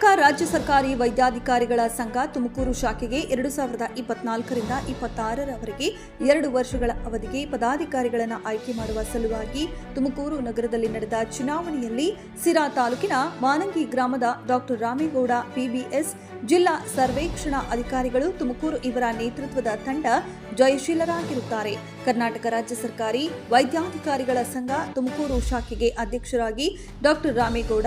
ಕರ್ನಾಟಕ ರಾಜ್ಯ ಸರ್ಕಾರಿ ವೈದ್ಯಾಧಿಕಾರಿಗಳ ಸಂಘ ತುಮಕೂರು ಶಾಖೆಗೆ ಎರಡು ಸಾವಿರದ ಇಪ್ಪತ್ನಾಲ್ಕರಿಂದ ಇಪ್ಪತ್ತಾರರವರೆಗೆ ಎರಡು ವರ್ಷಗಳ ಅವಧಿಗೆ ಪದಾಧಿಕಾರಿಗಳನ್ನು ಆಯ್ಕೆ ಮಾಡುವ ಸಲುವಾಗಿ ತುಮಕೂರು ನಗರದಲ್ಲಿ ನಡೆದ ಚುನಾವಣೆಯಲ್ಲಿ ಸಿರಾ ತಾಲೂಕಿನ ಮಾನಂಗಿ ಗ್ರಾಮದ ಡಾಕ್ಟರ್ ರಾಮೇಗೌಡ ಪಿಬಿಎಸ್ ಜಿಲ್ಲಾ ಸರ್ವೇಕ್ಷಣಾ ಅಧಿಕಾರಿಗಳು, ತುಮಕೂರು ಇವರ ನೇತೃತ್ವದ ತಂಡ ಜಯಶೀಲರಾಗಿರುತ್ತಾರೆ. ಕರ್ನಾಟಕ ರಾಜ್ಯ ಸರ್ಕಾರಿ ವೈದ್ಯಾಧಿಕಾರಿಗಳ ಸಂಘ ತುಮಕೂರು ಶಾಖೆಗೆ ಅಧ್ಯಕ್ಷರಾಗಿ ಡಾಕ್ಟರ್ ರಾಮೇಗೌಡ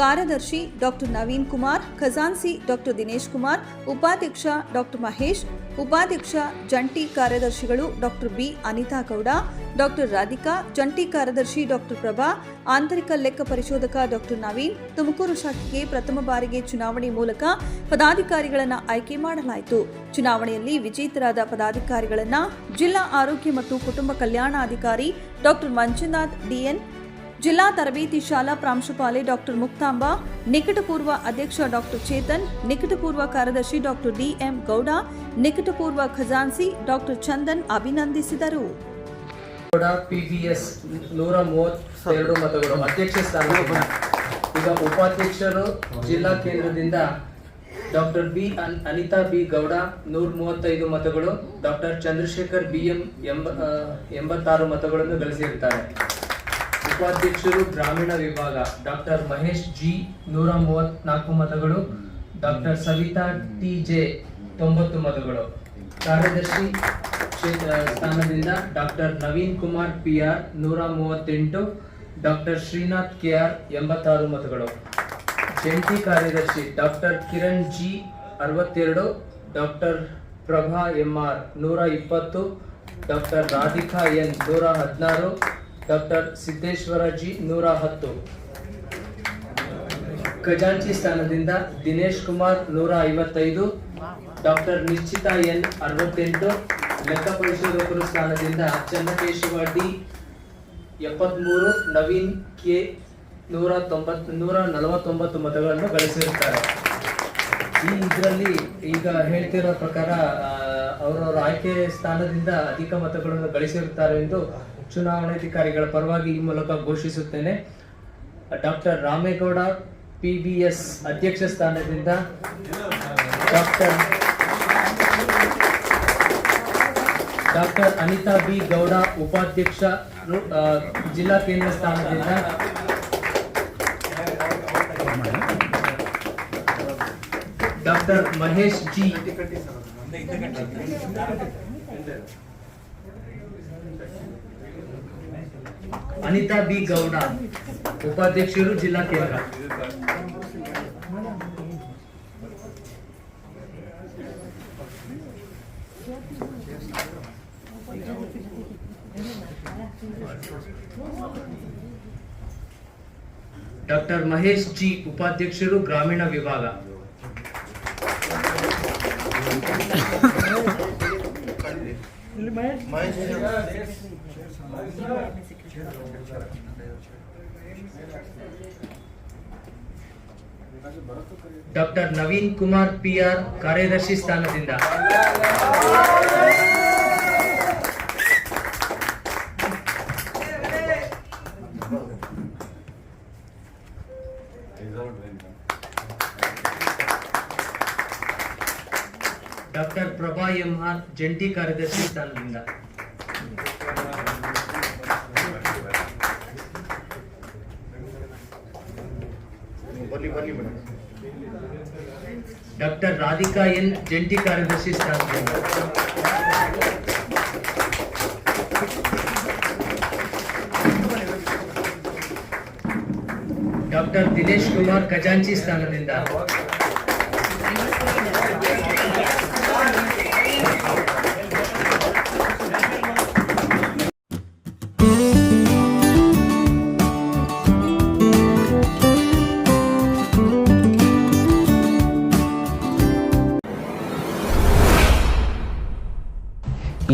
ಕಾರ್ಯದರ್ಶಿ ಡಾಕ್ಟರ್ ನವೀನ್ ಕುಮಾರ್, ಖಜಾನ್ಸಿ ಡಾಕ್ಟರ್ ದಿನೇಶ್ ಕುಮಾರ್, ಉಪಾಧ್ಯಕ್ಷ ಡಾಕ್ಟರ್ ಮಹೇಶ್, ಉಪಾಧ್ಯಕ್ಷ ಜಂಟಿ ಕಾರ್ಯದರ್ಶಿಗಳು doctor B Anitha Gowda, doctor Radhika, ಜಂಟಿ ಕಾರ್ಯದರ್ಶಿ ಡಾಕ್ಟರ್ ಪ್ರಭಾ, ಆಂತರಿಕ ಲೆಕ್ಕ ಪರಿಶೋಧಕ ಡಾಕ್ಟರ್ ನವೀನ್, ತುಮಕೂರು ಶಾಖೆಗೆ ಪ್ರಥಮ ಬಾರಿಗೆ ಚುನಾವಣೆ ಮೂಲಕ ಪದಾಧಿಕಾರಿಗಳನ್ನು ಆಯ್ಕೆ ಮಾಡಲಾಯಿತು. ಚುನಾವಣೆಯಲ್ಲಿ ವಿಜೇತರಾದ ಪದಾಧಿಕಾರಿಗಳನ್ನು ಜಿಲ್ಲಾ ಆರೋಗ್ಯ ಮತ್ತು ಕುಟುಂಬ ಕಲ್ಯಾಣಾಧಿಕಾರಿ ಡಾಕ್ಟರ್ ಮಂಜುನಾಥ್ ಡಿಎನ್ ಜಿಲ್ಲಾ ತರಬೇತಿ ಶಾಲಾ ಪ್ರಾಂಶುಪಾಲೆ ಡಾಕ್ಟರ್ ಮುಕ್ತಾಂಬ, ನಿಕಟಪೂರ್ವ ಅಧ್ಯಕ್ಷ ಡಾಕ್ಟರ್ ಚೇತನ್, ನಿಕಟಪೂರ್ವ ಕಾರ್ಯದರ್ಶಿ ಡಾಕ್ಟರ್ ಡಿಎಂ ಗೌಡ, ನಿಕಟಪೂರ್ವ ಖಜಾನ್ಸಿ ಡಾಕ್ಟರ್ ಚಂದನ್ ಅಭಿನಂದಿಸಿದರು. ನೂರ ಮತಗಳು ಅಧ್ಯಕ್ಷ ಸ್ಥಾನ ಈಗ ಉಪಾಧ್ಯಕ್ಷರು ಜಿಲ್ಲಾ ಕೇಂದ್ರದಿಂದ ಡಾಕ್ಟರ್ ಬಿ ಅನ್- ಅನಿತಾ ಬಿ ಗೌಡ ನೂರ ಮೂವತ್ತೈದು ಮತಗಳು, ಡಾಕ್ಟರ್ ಚಂದ್ರಶೇಖರ್ ಬಿ ಎಂ ಎಂಬತ್ತಾರು ಮತಗಳನ್ನು ಗಳಿಸಿರುತ್ತಾರೆ. ಉಪಾಧ್ಯಕ್ಷರು ಗ್ರಾಮೀಣ ವಿಭಾಗ ಡಾಕ್ಟರ್ ಮಹೇಶ್ ಜಿ ನೂರ ಮೂವತ್ನಾಲ್ಕು ಮತಗಳು, ಡಾಕ್ಟರ್ ಸವಿತಾ ಟಿ ಜೆ ತೊಂಬತ್ತು ಮತಗಳು. ಕಾರ್ಯದರ್ಶಿ ಸ್ಥಾನದಿಂದ doctor Naveen Kumar P R ನೂರ ಮೂವತ್ತೆಂಟು, ಡಾಕ್ಟರ್ ಶ್ರೀನಾಥ್ ಕೆ ಆರ್ ಎಂಬತ್ತಾರು ಮತಗಳು. ಜಂಟಿ ಕಾರ್ಯದರ್ಶಿ ಡಾಕ್ಟರ್ ಕಿರಣ್ ಜಿ ಅರವತ್ತೆರಡು, ಡಾಕ್ಟರ್ ಪ್ರಭಾ ಎಂ ಆರ್ ನೂರ ಇಪ್ಪತ್ತು, ಡಾಕ್ಟರ್ ರಾಧಿಕಾ ಎನ್ ನೂರ ಹದಿನಾರು ಡಾಕ್ಟರ್ ಸಿದ್ದೇಶ್ವರ ಜಿ ನೂರ ಹತ್ತು. ಖಜಾಂಚಿ ಸ್ಥಾನದಿಂದ ದಿನೇಶ್ ಕುಮಾರ್ ನೂರ ಐವತ್ತೈದು, ಡಾಕ್ಟರ್ ನಿಶ್ಚಿತಾ ಎನ್ ಅರವತ್ತೆಂಟು, ಲೆಕ್ಕ ಪರಿಶೋಧಕರು ಸ್ಥಾನದಿಂದ ಚನ್ನಕೇಶವ ಡಿ ಎಪ್ಪತ್ಮೂರು, ನವೀನ್ ಕೆ ನೂರ ತೊಂಬತ್ ನೂರ ನಲವತ್ತೊಂಬತ್ತು ಮತಗಳನ್ನು ಗಳಿಸಿರುತ್ತಾರೆ. ಈ ಇದರಲ್ಲಿ ಈಗ ಹೇಳ್ತಿರೋ ಪ್ರಕಾರ ಅವರವರ ಆಯ್ಕೆ ಸ್ಥಾನದಿಂದ ಅಧಿಕ ಮತಗಳನ್ನು ಗಳಿಸಿರುತ್ತಾರೆ ಎಂದು ಚುನಾವಣಾಧಿಕಾರಿಗಳ ಪರವಾಗಿ ಈ ಮೂಲಕ ಘೋಷಿಸುತ್ತೇನೆ, ಡಾಕ್ಟರ್ ರಾಮೇಗೌಡ ಪಿಬಿಎಸ್ ಅಧ್ಯಕ್ಷ ಸ್ಥಾನದಿಂದ doctor doctor Anitha B Gowda ಉಪಾಧ್ಯಕ್ಷ ಜಿಲ್ಲಾ ಕೇಂದ್ರ ಸ್ಥಾನದಿಂದ doctor Mahesh G. Anitha B Gowda ಉಪಾಧ್ಯಕ್ಷರು ಜಿಲ್ಲಾ ಕೇಂದ್ರ ಡಾಕ್ಟರ್ ಮಹೇಶ್ ಜಿ ಉಪಾಧ್ಯಕ್ಷರು ಗ್ರಾಮೀಣ ವಿಭಾಗ doctor Naveen Kumar P R ಕಾರ್ಯದರ್ಶಿ ಸ್ಥಾನದಿಂದ ಡಾಕ್ಟರ್ ಪ್ರಭಾ ಎಂ ಆರ್ ಜಂಟಿ ಕಾರ್ಯದರ್ಶಿ ಸ್ಥಾನದಿಂದ ಡಾಕ್ಟರ್ ರಾಧಿಕಾ ಎನ್ ಜಂಟಿ ಕಾರ್ಯದರ್ಶಿ ಸ್ಥಾನದಿಂದ ಡಾಕ್ಟರ್ ದಿನೇಶ್ ಕುಮಾರ್ ಖಜಾಂಚಿ ಸ್ಥಾನದಿಂದ